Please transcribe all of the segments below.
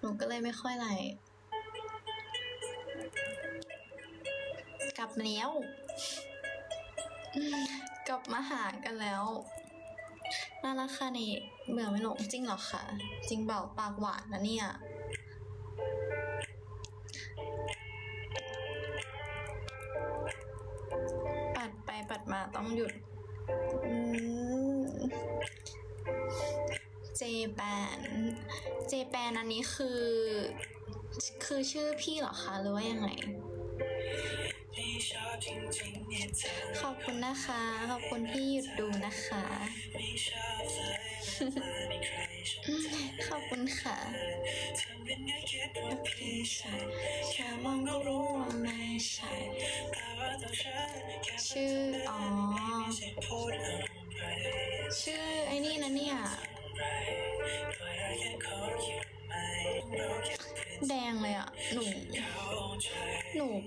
หนูก็เลยไม่ค่อยไลฟ์กลับมาแล้ว กลับมาหากันแล้วน่ารักค่ะนี่เบื่อไม่ลงจริงหรอคะจริงเปล่าปากหวานนะเนี่ยปัดไปปัดมาต้องหยุดเจแปนเจแป นอันนี้คือ คือชื่อพี่เหรอคะหรือว่ายังไง ขอบคุณนะคะ ขอบคุณที่หยุดดูนะคะ ขอบคุณค่ะชามองก็รู้ว่าไม่ใช่ชื่อ อ๋อ ชื่อไอ้นี่นะเนี่ย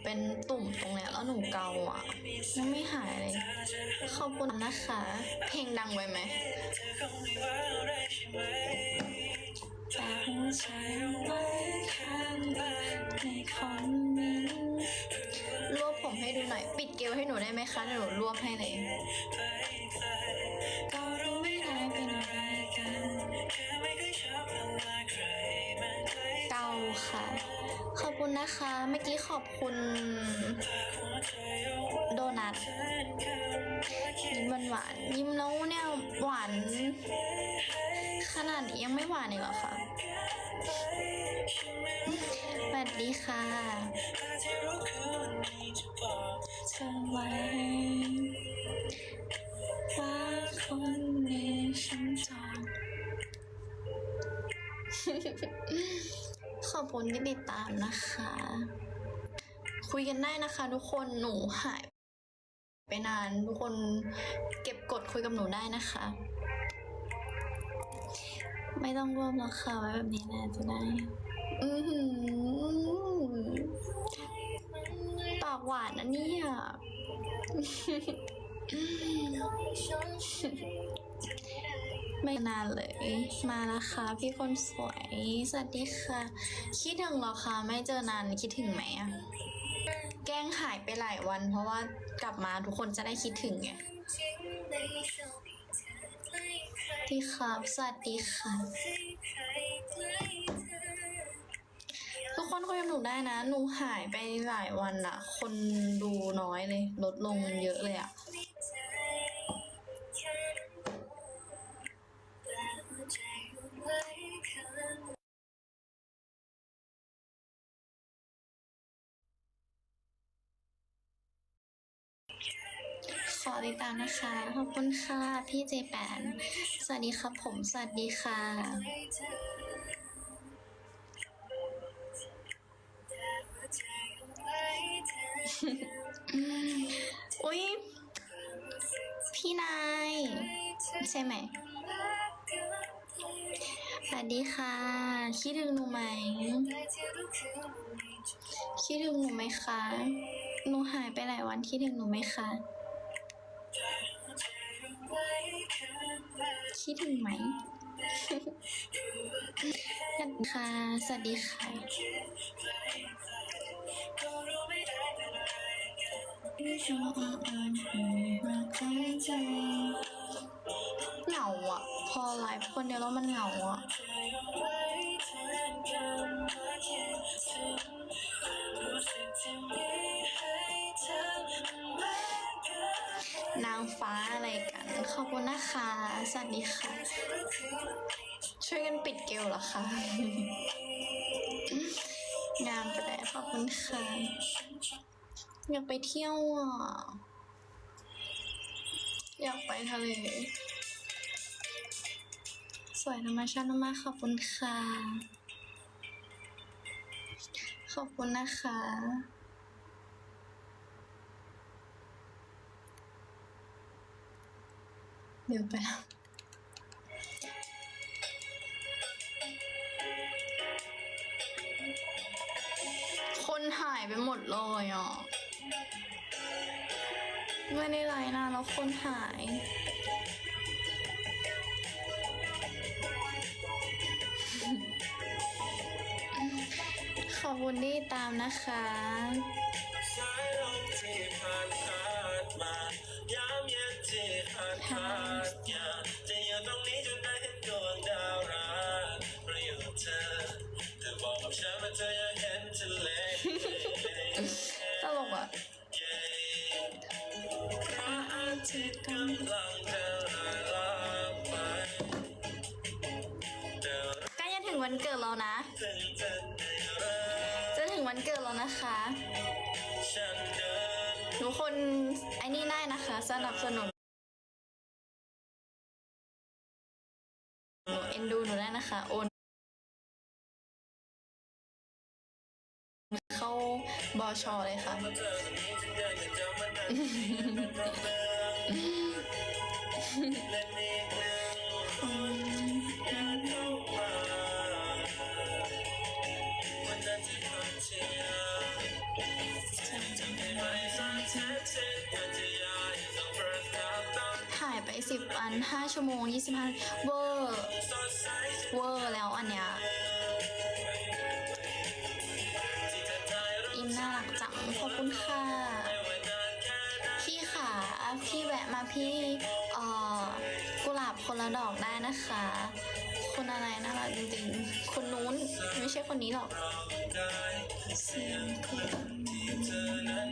เป็นตุ่มตรงเนี้ยแล้วหนูเกาอะยังไม่หายเลยขอบคุณนะคะ เพลงดังไว้ไหมแต่หัวใจไว้ข้างในคอมเมนต์รวบผมให้ดูหน่อย ปิดเกลียวให้หนูได้ไหมคะ หนูรวบให้เลย คุณนะคะ เมื่อกี้ขอบคุณ โดนัทยิ้มหวานยิ้มแล้วเนี่ยหวาน ขนาดนี้ยังไม่หวานอีกเหรอคะสวัสดีค่ะเธอไว้ว่าคนนี้ฉันจอง ขอบคุณที่ติดตามนะคะ คุยกันได้นะคะทุกคนหนูหายไปนานทุกคนเก็บกดคุยกับหนูได้นะคะ ไม่ต้องรวบแล้วค่ะไว้แบบนี้นะจะได้อือหือปากหวานนะเนี่ย ไม่นานเลย มาแล้วค่ะพี่คนสวย สวัสดีค่ะ คิดถึงหรอคะไม่เจอนานคิดถึงไหมอะแกล้งหายไปหลายวัน เพราะว่ากลับมาทุกคนจะได้คิดถึงไงดีครับ สวัสดีค่ะ ทุกคนคุยกับหนูได้นะ หนูหายไปหลายวันอะคนดูน้อยเลย ลดลงเยอะเลยอะ ขอติดตามนะคะ ขอบคุณค่ะ พี่เจแปนสวัสดีครับผม สวัสดีค่ะ อุ๊ยพี่นาย ใช่ไหมสวัสดีค่ะ คิดถึงหนูไหม คิดถึงหนูไหมคะ หนูหายไปหลายวันคิดถึงหนูไหมคะ คิดถึงไหมสวัสดีค่ะ สวัสดีค่ะ เหงาอะ พอไลฟ์คนเดียวแล้วมันเหงาอะน ขอบคุณนะคะ สวัสดีค่ะ ช่วยกันปิดเกลเหรอคะงามไปแล้วขอบคุณค่ะอยากไปเที่ยวอะ อยากไปทะเล สวยธรรมชาติมากขอบคุณค่ะ ขอบคุณนะคะ เดี๋ยวไปแล้วคนหายไปหมดเลยอะไม่ได้ไลน์นานแล้วคนหายขอบคุณที่ตามนะคะ เธออยากเห็นทะเลตลกอะพระอาทิตย์กำลังจะละลายไปแต่ใกล้จะถึงวันเกิดแล้วนะ ถึงจะได้รักจะถึงวันเกิดแล้วนะคะ ฉันเดินทุกคนไอ้นี่ได้นะคะ สนับสนุนหนูเอ็นดูหนูได้นะคะ โอน บอชอเลยค่ะเธอคนนี้ฉันอยากจะจำมันได้เป็นเพราะเรื่องและนี่คืออยากเข้ามาวันนั้นที่พัทยาจำได้ไหมสักเทศเทศพัทยา is the first time ต้องถ่ายไปสิบอันห้าชั่วโมงยี่สิบห้าเวอ น่ารักจัง ขอบคุณค่ะไม่ว่านานแค่ไหนพี่ค่ะพี่แวะมาพี่เอ่อกุหลาบคนละดอกได้นะคะ คนอะไรน่ารักจริงๆ คนนู้นไม่ใช่คนนี้หรอกเราได้เสียงคน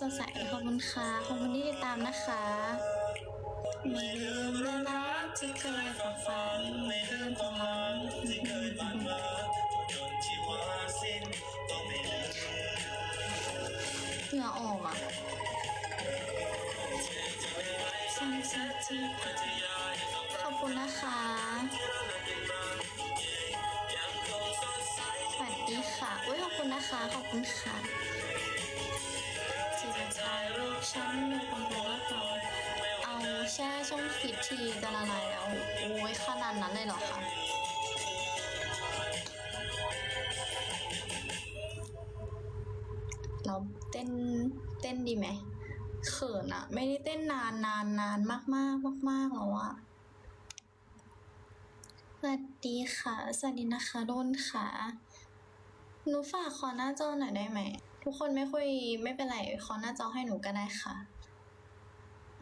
สดใสขอบคุณค่ะขอบคุณที่ติดตามนะคะ ไม่ลืมเวลาที่เคยฝ่าฝันไม่ลืมความหลังที่เคยผ่านมาจนที่ว่าสิ้นก็ไม่ลืมเหงื่อออกอะสันสันทีขอบคุณนะคะสวัสดีค่ะอุ้ยขอบคุณนะคะ ขอบคุณค่ะ ฉันในความรักเราเอาแช่ช่องฟิตทีจะละลายแล้ว โอ้ยขนาดนั้นเลยเหรอคะเราเต้นเต้นดีไหมเขินอะไม่ได้เต้นนานนานนานมากมากมากมากแล้วอะสวัสดีค่ะ สวัสดีนะคะโดนค่ะ หนูฝากขอหน้าจอหน่อยได้ไหม ทุกคนไม่คุยไม่เป็นไรขอหน้าจอให้หนูก็ได้ค่ะ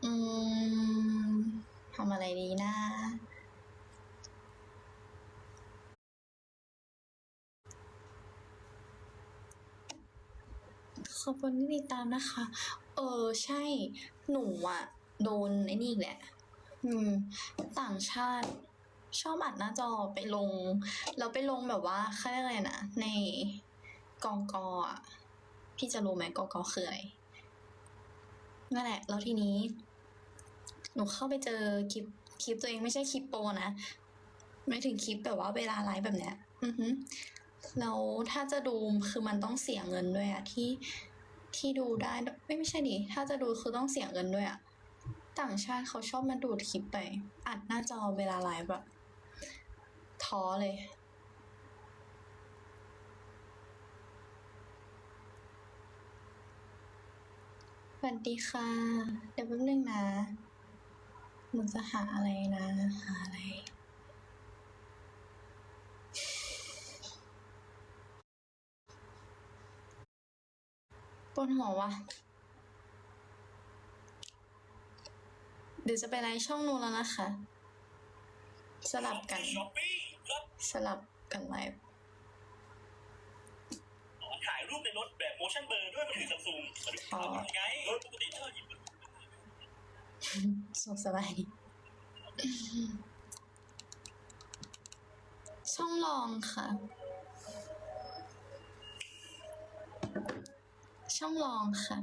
อืมทำอะไรดีนะขอบคุณที่ติดตามนะคะ เออใช่ หนูอะโดนไอ้นี่แหละ อืม ต่างชาติชอบอัดหน้าจอไปลง แล้วไปลงแบบว่าเขาเรียกอะไรนะ ในกองกออะ พี่จะรู้ไหมกอกอคืออะไรนั่นแหละ แล้วทีนี้ หนูเข้าไปเจอคลิปคลิปตัวเองไม่ใช่คลิปโปนะไม่ถึงคลิปแบบว่าเวลาไลฟ์แบบเนี้ย อือฮึแล้วถ้าจะดูคือมันต้องเสียเงินด้วยอะที่ที่ดูได้ไม่ไม่ใช่ดิถ้าจะดูคือต้องเสียเงินด้วยอะต่างชาติเขาชอบมาดูดคลิปไป อัดหน้าจอเวลาไลฟ์แบบท้อเลย สวัสดีค่ะ เดี๋ยวแป๊บนึงนะหนูจะหาอะไรนะ หาอะไรปวดหัววะเดี๋ยวจะไปไลฟ์ช่องนู้นแล้วนะคะ สลับกันช้อปปี้รับสลับกันไลฟ์ ชั่นเบอร์ด้วยมือถือซัมซุงอ๋อไงรยปกติเธอหยิบสุขสบายช่องลองค่ะ ช่องลองค่ะ